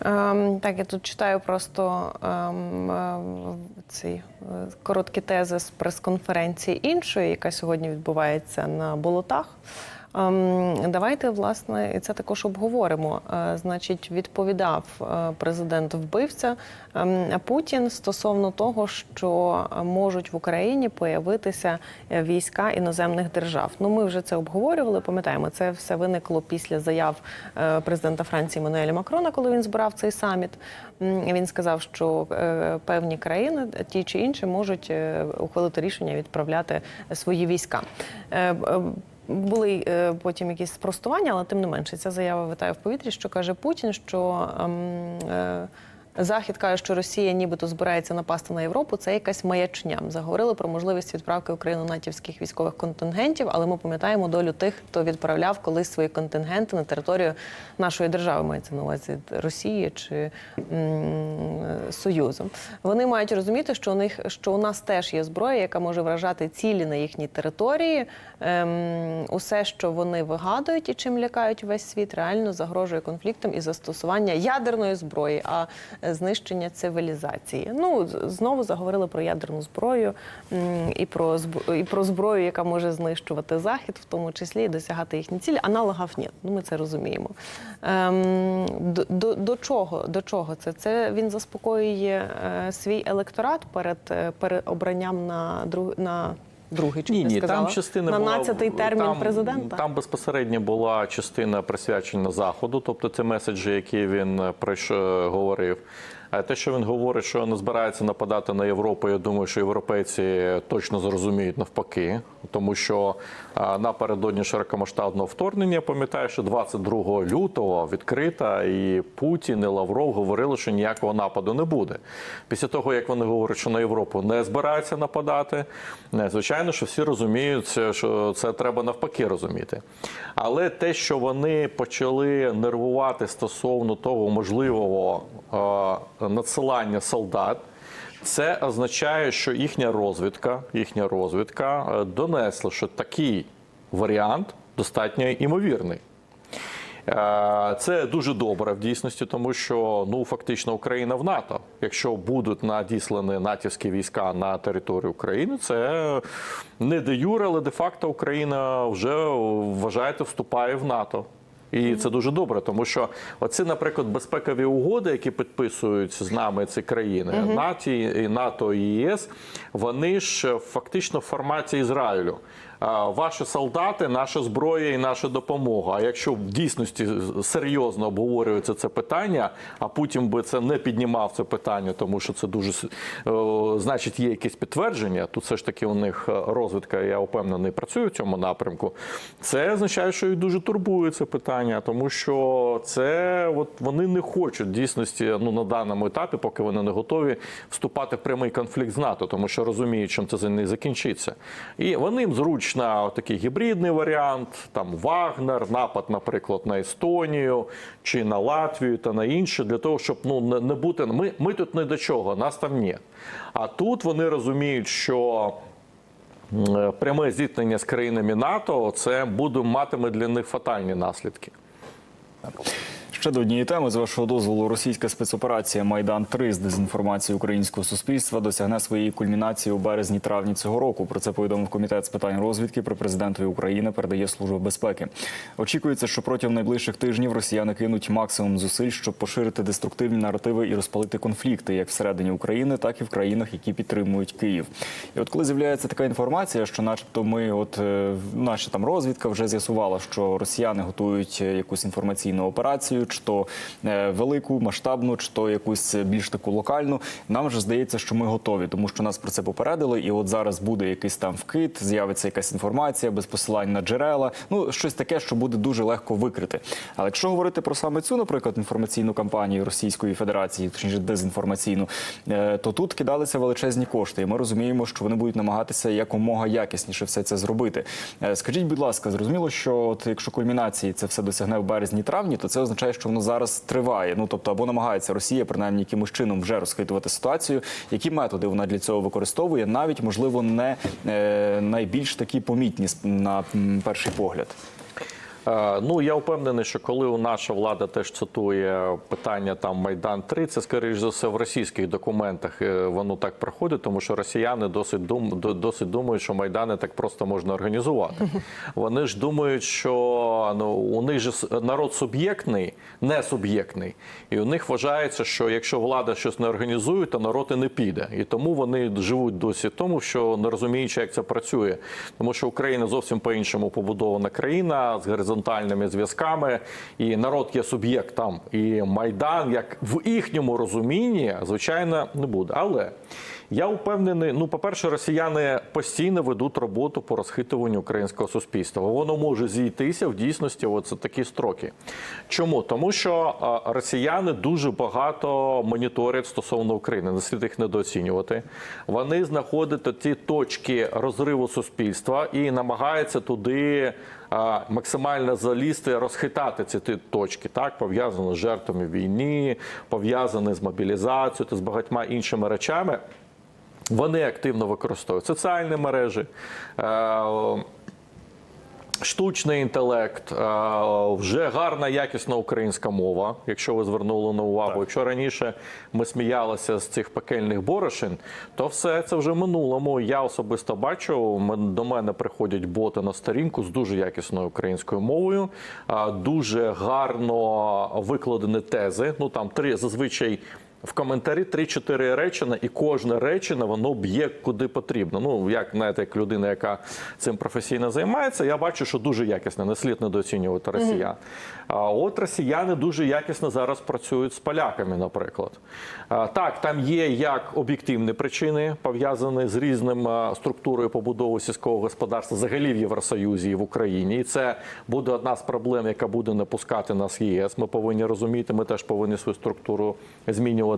Ем, так, я тут читаю просто ем, е, ці е, короткі тези з прес-конференції іншої, яка сьогодні відбувається на болотах. Ем, давайте, власне, і це також обговоримо. Е, значить, відповідав е, президент вбивця ем, Путін стосовно того, що можуть в Україні появитися е, війська іноземних держав. Ну, ми вже це обговорювали. Пам'ятаємо, це все виникло після заяв президента Франції Мануеля Макрона, коли він збирав цей саміт. Він сказав, що певні країни, ті чи інші, можуть ухвалити рішення відправляти свої війська. Були е, потім якісь спростування, але тим не менше ця заява витає в повітрі, що каже Путін, що ем, е, Захід каже, що Росія нібито збирається напасти на Європу. Це якась маячня. Заговорили про можливість відправки Україну натівських військових контингентів, але ми пам'ятаємо долю тих, хто відправляв колись свої контингенти на територію нашої держави. Мається на увазі Росії чи Союзу. Вони мають розуміти, що у них що у нас теж є зброя, яка може вражати цілі на їхній території. Ем, усе, що вони вигадують і чим лякають весь світ, реально загрожує конфліктом і застосування ядерної зброї, а знищення цивілізації. Ну знову заговорили про ядерну зброю і про і про зброю, яка може знищувати захід, в тому числі і досягати їхні цілі. Аналогів ні. Ну ми це розуміємо. Ем, до, до, до чого? До чого це? Це він заспокоює е, свій електорат перед е, переобранням на друг на. Другий чи Ні, ні, сказала? там частина на була 12-й термін там, президента. Там безпосередньо була частина присвячена заходу, тобто це меседжі, які він прийшов пройшов, говорив. Те, що він говорить, що не збирається нападати на Європу, я думаю, що європейці точно зрозуміють навпаки, тому що напередодні широкомасштабного вторгнення, пам'ятаю, що 22 лютого відкрита і Путін, і Лавров говорили, що ніякого нападу не буде. Після того, як вони говорять, що на Європу не збираються нападати, звичайно, що всі розуміють, що це треба навпаки розуміти. Але те, що вони почали нервувати стосовно того можливого е, надсилання солдат. Це означає, що їхня розвідка, їхня розвідка е, донесла, що такий варіант достатньо імовірний. Е, Це дуже добре в дійсності, тому що ну фактично Україна в НАТО. Якщо будуть надіслані натівські війська на територію України, це не де юре, але де факто Україна вже вважаєте вступає в НАТО. І це дуже добре, тому що оці, наприклад, безпекові угоди, які підписують з нами ці країни, НАТО, і НАТО і ЄС, вони ж фактично в форматі Ізраїлю. Ваші солдати, наша зброя і наша допомога. А якщо в дійсності серйозно обговорюється це питання, а Путін би це не піднімав це питання, тому що це дуже е, значить є якесь підтвердження. Тут все ж таки у них е, розвідка, я впевнений, працює в цьому напрямку. Це означає, що їх дуже турбує це питання, тому що це от вони не хочуть дійсності ну на даному етапі, поки вони не готові вступати в прямий конфлікт з НАТО, тому що розуміють, чим це не закінчиться. І вони їм зручно такий гібридний варіант, там Вагнер, напад, наприклад, на Естонію чи на Латвію та на інше, для того, щоб ну не не бути. Ми, ми тут не до чого, нас там ні. А тут вони розуміють, що. Пряме зіткнення з країнами НАТО це буде матиме для них фатальні наслідки. Ще до однієї теми, з вашого дозволу, російська спецоперація Майдан 3 з дезінформації українського суспільства досягне своєї кульмінації у березні-травні цього року. Про це повідомив комітет з питань розвідки при президентові України. Передає служба безпеки. Очікується, що протягом найближчих тижнів росіяни кинуть максимум зусиль, щоб поширити деструктивні наративи і розпалити конфлікти як всередині України, так і в країнах, які підтримують Київ. І от коли з'являється така інформація, що, начебто, ми, от е, наша там розвідка вже з'ясувала, що росіяни готують е, якусь інформаційну операцію, чи то е, велику, масштабну, чи то якусь більш таку локальну. Нам вже здається, що ми готові, тому що нас про це попередили. І от зараз буде якийсь там вкид, з'явиться якась інформація без посилань на джерела. Ну щось таке, що буде дуже легко викрити. Але якщо говорити про саме цю, наприклад, інформаційну кампанію Російської Федерації, точніше дезінформаційну, е, то тут кидалися величезні кошти, і ми розуміємо, що вони будуть намагатися якомога якісніше все це зробити. Е, Скажіть, будь ласка, зрозуміло, що от якщо кульмінації це все досягне в березні-травні, то це означає, що воно зараз триває. Ну тобто, або намагається Росія принаймні якимось чином вже розхитувати ситуацію. Які методи вона для цього використовує, навіть можливо не е, найбільш такі помітні на перший погляд. Е, Ну я впевнений, що коли наша влада теж цитує питання там Майдан 3 це скоріш за все в російських документах е, воно так проходить, тому що росіяни досить дум досить думають, що майдани так просто можна організувати. Вони ж думають, що ну у них же народ суб'єктний, не суб'єктний, і у них вважається, що якщо влада щось не організує, то народ і не піде. І тому вони живуть досі тому, що не розуміючи, як це працює, тому що Україна зовсім по-іншому побудована країна з горизонтальними зв'язками, і народ є суб'єктом. І майдан, як в їхньому розумінні, звичайно, не буде. Але я впевнений, ну, по-перше, росіяни постійно ведуть роботу по розхитуванню українського суспільства. Воно може зійтися в дійсності оце такі строки. Чому? Тому що росіяни дуже багато моніторять стосовно України, не слід їх недооцінювати. Вони знаходять ті точки розриву суспільства і намагаються туди максимально залізти, розхитати ці ті точки, так пов'язані з жертвами війни, пов'язані з мобілізацією та з багатьма іншими речами. Вони активно використовують соціальні мережі. е, Штучний інтелект, е, вже гарна якісна українська мова, якщо ви звернули на увагу. Якщо раніше ми сміялися з цих пекельних борошин, то все це вже в минулому. Я особисто бачу, до мене приходять боти на сторінку з дуже якісною українською мовою, е, дуже гарно викладені тези. Ну там три зазвичай. В коментарі 3-4 речення, і кожне речення воно б'є куди потрібно. Ну як знаєте, як людина, яка цим професійно займається, я бачу, що дуже якісно, не слід недооцінювати росіян. А от росіяни дуже якісно зараз працюють з поляками, наприклад. А, Так, там є як об'єктивні причини, пов'язані з різним структурою побудови сільського господарства, взагалі в Євросоюзі і в Україні. І це буде одна з проблем, яка буде не пускати нас в ЄС. Ми повинні розуміти, ми теж повинні свою структуру змінювати.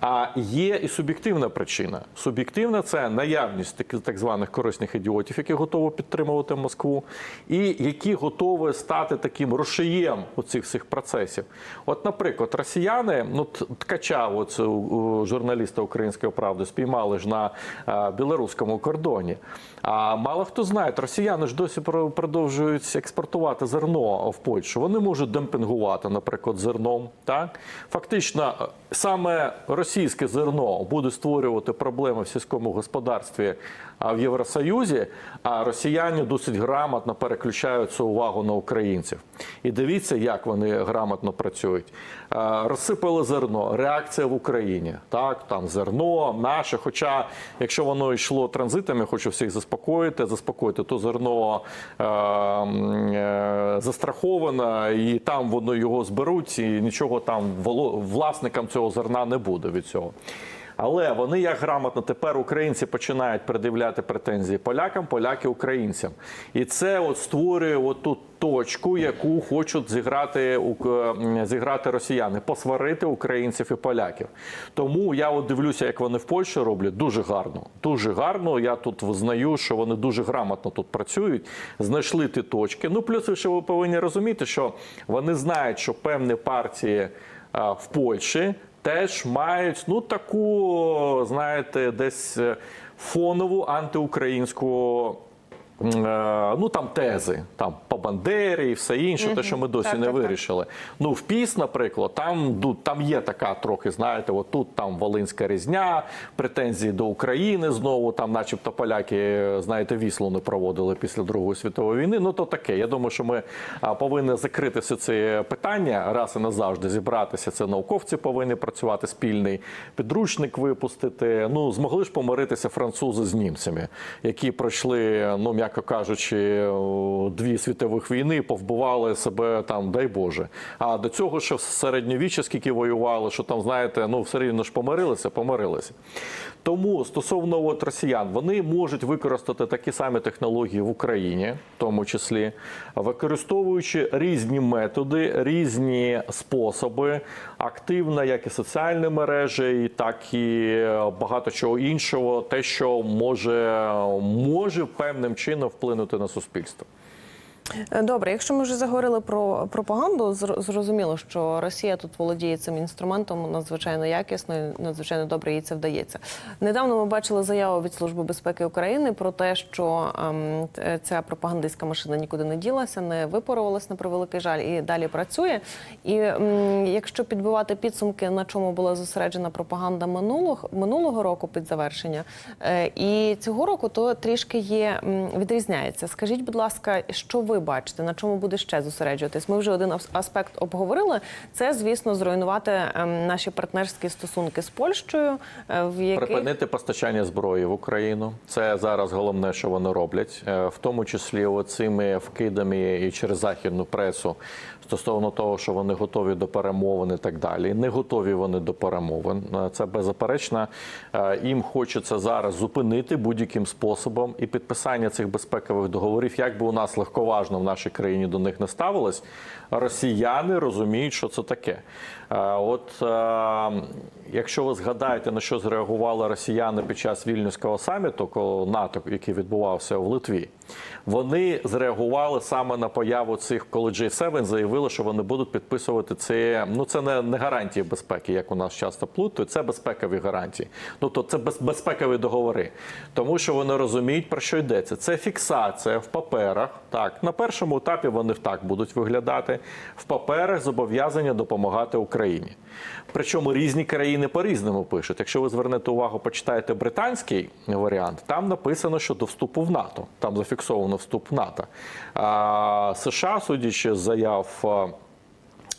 А є і суб'єктивна причина. Суб'єктивна це наявність так званих корисних ідіотів, які готові підтримувати Москву, і які готові стати таким рушієм у цих всіх процесів. От, наприклад, росіяни, ну ткача, у- у журналіста Української правди, спіймали ж на е, білоруському кордоні. А мало хто знає, росіяни ж досі продовжують експортувати зерно в Польщу. Вони можуть демпінгувати, наприклад, зерном. Так фактично, е, саме російське зерно буде створювати проблеми в сільському господарстві в Євросоюзі, а росіяни досить грамотно переключають цю увагу на українців. І дивіться, як вони грамотно працюють. Е, Розсипали зерно, реакція в Україні. Так, там зерно наше. Хоча, якщо воно йшло транзитами, хочу всіх заспокоїти, заспокоїти, то зерно е, е, застраховано, і там воно його зберуть, і нічого там власникам цього зерна не буде від цього. Але вони як грамотно тепер українці починають пред'являти претензії полякам, поляки українцям. І це от створює оту точку, яку хочуть зіграти зіграти росіяни, посварити українців і поляків. Тому я от дивлюся, як вони в Польщі роблять дуже гарно. Дуже гарно. Я тут визнаю, що вони дуже грамотно тут працюють, знайшли ті точки. Ну плюс, що ви повинні розуміти, що вони знають, що певні партії в Польщі теж мають ну таку, знаєте, десь е, фонову антиукраїнську. Е, Ну там тези, там по Бандері і все інше, те, що ми досі Так, не так, так. вирішили. Ну в ПІС, наприклад, там там є така трохи, знаєте, от тут там Волинська різня, претензії до України знову, там, начебто, поляки, знаєте, віслу не проводили після Другої світової війни. Ну то таке. Я думаю, що ми повинні закрити всі ці питання раз і назавжди зібратися. Це науковці повинні працювати спільний підручник випустити. Ну змогли ж помиритися французи з німцями, які пройшли, ну м'яко кажучи, дві світових війни, повбивали себе там, дай Боже. А до цього ще в середньовіччя скільки воювали, що там, знаєте, ну все рівно ж помирилися, помирилися. Тому стосовно от росіян, вони можуть використати такі самі технології в Україні, в тому числі, використовуючи різні методи, різні способи, активно, як і соціальні мережі, так і багато чого іншого, те, що може, може певним чином вплинути на суспільство. Е, Добре, якщо ми вже заговорили про пропаганду, зрозуміло, що Росія тут володіє цим інструментом надзвичайно якісно, і надзвичайно добре їй це вдається. Недавно ми бачили заяву від Служби безпеки України про те, що ем, ця пропагандистська машина нікуди не ділася, не випарувалась на превеликий жаль і далі працює. І м, якщо підбивати підсумки, на чому була зосереджена пропаганда минулого минулого року під завершення, е, і цього року, то трішки є м, відрізняється. Скажіть, будь ласка, що ви бачите, на чому буде ще зосереджуватись? Ми вже один аспект обговорили. Це, звісно, зруйнувати ем, наші партнерські стосунки з Польщею, е, в яких Припинити постачання зброї в Україну. Це зараз головне, що вони роблять, Е, в тому числі оцими вкидами і через західну пресу стосовно того, що вони готові до перемовин і так далі. Не готові вони до перемовин. Е, Це беззаперечно. Їм хочеться зараз зупинити будь-яким способом і підписання цих безпекових договорів, як би у нас легковажно в нашій країні до них не ставилось. Росіяни розуміють, що це таке. Е, От е, якщо ви згадаєте, на що зреагували росіяни під час вільнюського саміту НАТО, який відбувався в Литві, вони зреагували саме на появу цих, коли G7 заявили, що вони будуть підписувати це. Ну це не, не гарантії безпеки, як у нас часто плутають, це безпекові гарантії. Ну то це без, безпекові договори, тому що вони розуміють про що йдеться. Це фіксація в паперах. Так на першому етапі вони так будуть виглядати. В паперах зобов'язання допомагати Україні. Причому різні країни по-різному пишуть. Якщо ви звернете увагу, почитаєте британський варіант, там написано, що до вступу в НАТО. Там зафіксовано вступ НАТО. США, судячи з заяв.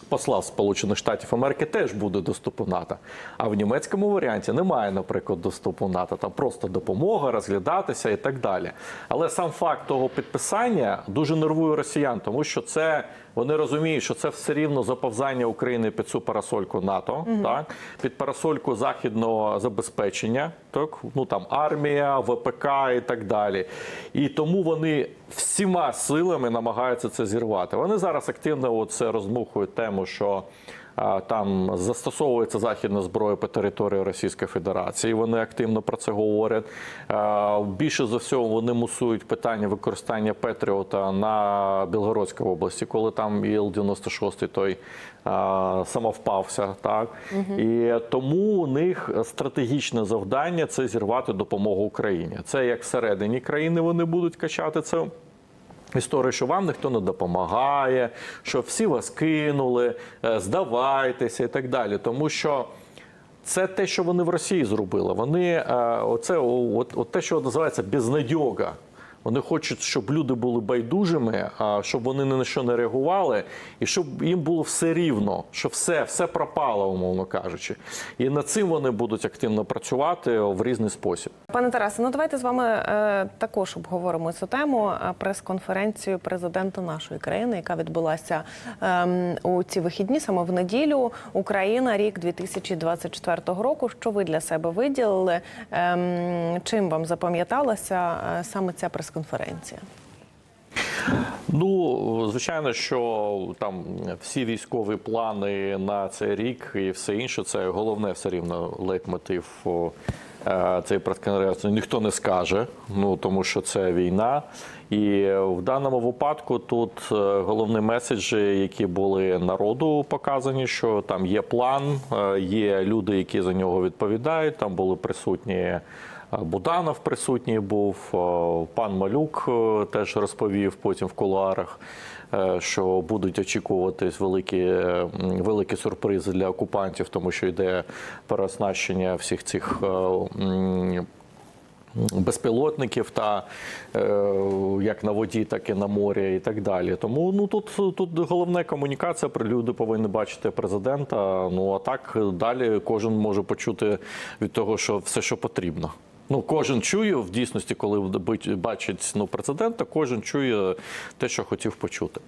Посла Сполучених Штатів Америки теж буде доступу НАТО. А в німецькому варіанті немає, наприклад, доступу НАТО. Там просто допомога, розглядатися і так далі. Але сам факт того підписання дуже нервує росіян, тому що це вони розуміють, що це все рівно заповзання України під цю парасольку НАТО, так під парасольку західного забезпечення, так ну там армія, ВПК і так далі. І тому вони всіма силами намагаються це зірвати. Вони зараз активно це розмухують тему, що там застосовується західна зброя по території Російської Федерації. Вони активно про це говорять. Більше за всього вони мусують питання використання Петріота на Білгородській області, коли там Іл-96 той самовпався. Так і тому у них стратегічне завдання це зірвати допомогу Україні. Це як всередині країни вони будуть качати це. Історію, що вам ніхто не допомагає, що всі вас кинули, е, здавайтеся і так далі. Тому що це те, що вони в Росії зробили. Вони е, оце от, от те, що називається безнадьога. Вони хочуть, щоб люди були байдужими, а щоб вони ні на що не реагували, і щоб їм було все рівно, що все, все пропало, умовно кажучи. І над цим вони будуть активно працювати в різний спосіб. Пане Тарасе, ну давайте з вами е, також обговоримо цю тему. е, Прес-конференцію президента нашої країни, яка відбулася ем, у ці вихідні, саме в неділю. Україна, рік 2024 року. Що ви для себе виділили? Ем, чим вам запам'яталася е, саме ця прес-конференція? Ну, звичайно, що там всі військові плани на цей рік і все інше, це головне все рівно лейтмотив е, цієї прес-конференції. Ніхто не скаже, ну тому що це війна. І в даному випадку тут е, головні меседжі, які були народу показані, що там є план, е, є люди, які за нього відповідають. Там були присутні. Буданов присутній був, пан Малюк е, теж розповів потім в кулуарах, е, що будуть очікуватись великі, е, великі сюрпризи для окупантів, тому що йде переоснащення всіх цих. Безпілотників та як на воді, так і на морі, і так далі. Тому ну тут тут головна комунікація. Люди повинні бачити президента. Ну а так далі кожен може почути від того, що все, що потрібно. Ну, кожен чує в дійсності, коли бачить ну, президента, кожен чує те, що хотів почути.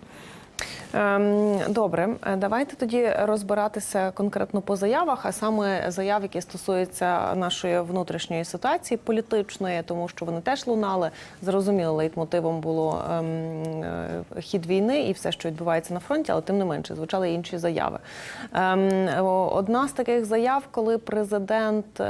Ем, Добре, Е, давайте тоді розбиратися конкретно по заявах, а саме заяв, які стосуються нашої внутрішньої ситуації політичної, тому що вони теж лунали. Зрозуміло, лейтмотивом було ем, е, хід війни і все, що відбувається на фронті, але тим не менше звучали інші заяви. Ем, Одна з таких заяв, коли президент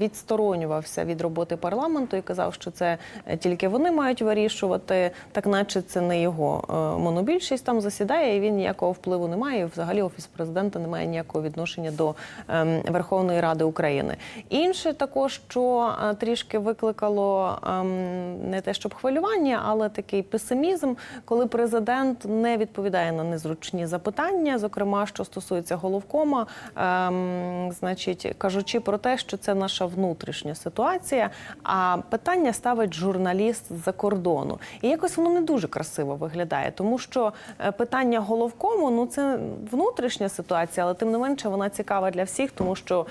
відсторонювався від роботи парламенту і казав, що це тільки вони мають вирішувати, так наче це не його е, монобільшість там засідає, і він ніякого впливу не має. Взагалі офіс президента не має ніякого відношення до ем, Верховної Ради України. Інше також, що е, трішки викликало ем, не те, щоб хвилювання, але такий песимізм, коли президент не відповідає на незручні запитання, зокрема, що стосується головкома, ем, значить, кажучи про те, що це наша внутрішня ситуація, а питання ставить журналіст з-за кордону. І якось воно не дуже красиво виглядає, тому що е, питання головкому ну це внутрішня ситуація, але тим не менше вона цікава для всіх, тому що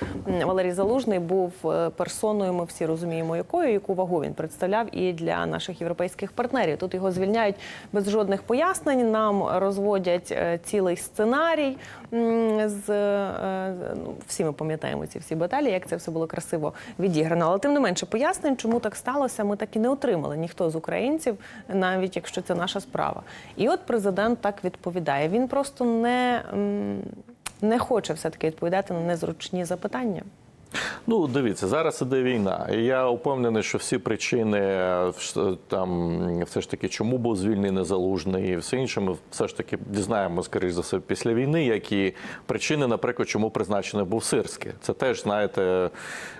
Валерій Залужний був е, персоною. Ми всі розуміємо, якою яку вагу він представляв і для наших європейських партнерів. Тут його звільняють без жодних пояснень. Нам розводять е, цілий сценарій з ну, всі ми пам'ятаємо ці всі баталії, як це все було красиво відіграно. Але тим не менше пояснень, чому так сталося, ми так і не отримали. Ніхто з українців, навіть якщо це наша справа. І от президент так відповідає. Він просто не, не хоче все таки відповідати на незручні запитання. Ну, дивіться, зараз іде війна. І я впевнений, що всі причини там все ж таки, чому був звільнений залужний і все інше, ми все ж таки дізнаємо, скоріш за все, після війни, які причини, наприклад, чому призначений був Сирський. Це теж, знаєте,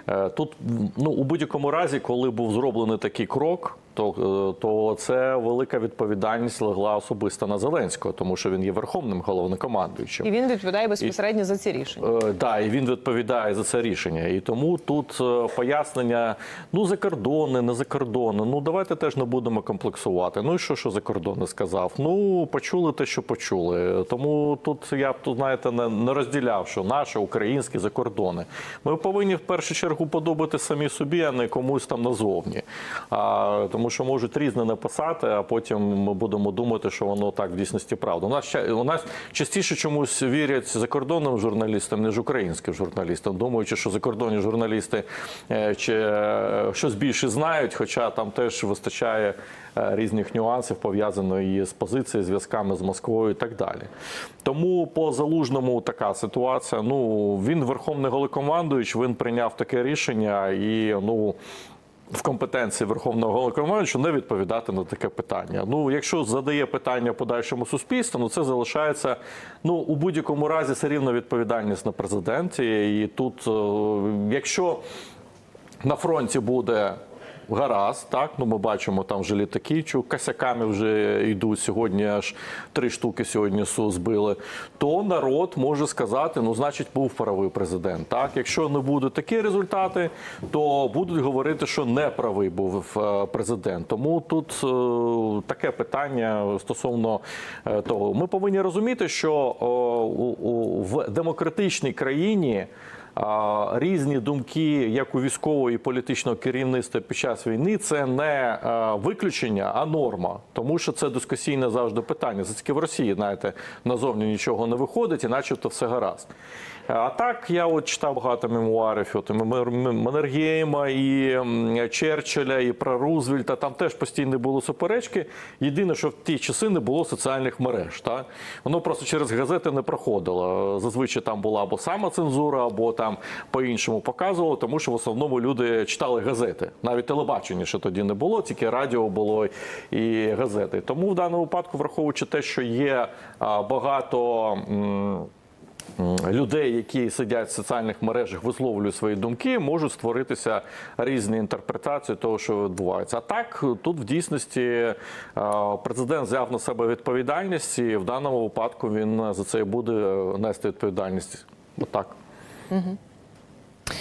е, тут ну, у будь-якому разі, коли був зроблений такий крок. То, е, то це велика відповідальність легла особисто на Зеленського, тому що він є верховним головнокомандуючим. І він відповідає безпосередньо за ці рішення. Е, Да, і він відповідає за це рішення. І тому тут е, пояснення: ну закордони, не закордони. Ну давайте теж не будемо комплексувати. Ну і що, що закордони сказав? Ну почули те, що почули. Тому тут я б тут, знаєте, не, не розділяв, що наше українські закордони. Ми повинні в першу чергу подобати самі собі, а не комусь там назовні. А, тому що можуть різне написати, а потім ми будемо думати, що воно так в дійсності правда. У нас у нас частіше чомусь вірять закордонним журналістам, ніж українським журналістам, думаючи, що закордонні журналісти е, чи е, щось більше знають, хоча там теж вистачає е, різних нюансів пов'язаної з позицією, зв'язками з Москвою і так далі. Тому по залужному така ситуація. Ну він верховний головнокомандуючий, він прийняв таке рішення і ну. В компетенції Верховного Головнокомандуючого не відповідати на таке питання. Ну, якщо задає питання подальшому суспільству, ну це залишається ну у будь-якому разі все рівно відповідальність на президенті. І тут, е, якщо на фронті буде гаразд, так ну ми бачимо там вже літаки, що косяками вже йдуть сьогодні. Аж три штуки сьогодні СУ збили. То народ може сказати: ну, значить, був правий президент. Так, якщо не будуть такі результати, то будуть говорити, що не правий був е, президент. Тому тут е, таке питання стосовно е, того. Ми повинні розуміти, що в демократичній країні. Різні думки, як у військового і політичного керівництва під час війни, це не е, виключення, а норма, тому що це дискусійне завжди питання. Це тільки в Росії, знаєте, назовні нічого не виходить, і начебто все гаразд. А так я от читав багато мемуарів от, Маннергейма, і Черчилля, і про Рузвельта. Там теж постійно були суперечки. Єдине, що в ті часи не було соціальних мереж. Та? Воно просто через газети не проходило. Зазвичай там була або самоцензура, або там по-іншому показувало, тому що в основному люди читали газети. Навіть телебачення ще тоді не було, тільки радіо було і газети. Тому в даному випадку, враховуючи те, що є багато. Людей, які сидять в соціальних мережах, висловлюють свої думки, можуть створитися різні інтерпретації того, що відбувається. А так тут в дійсності е, президент взяв на себе відповідальність, і в даному випадку він за це буде нести відповідальність. Отак. Угу.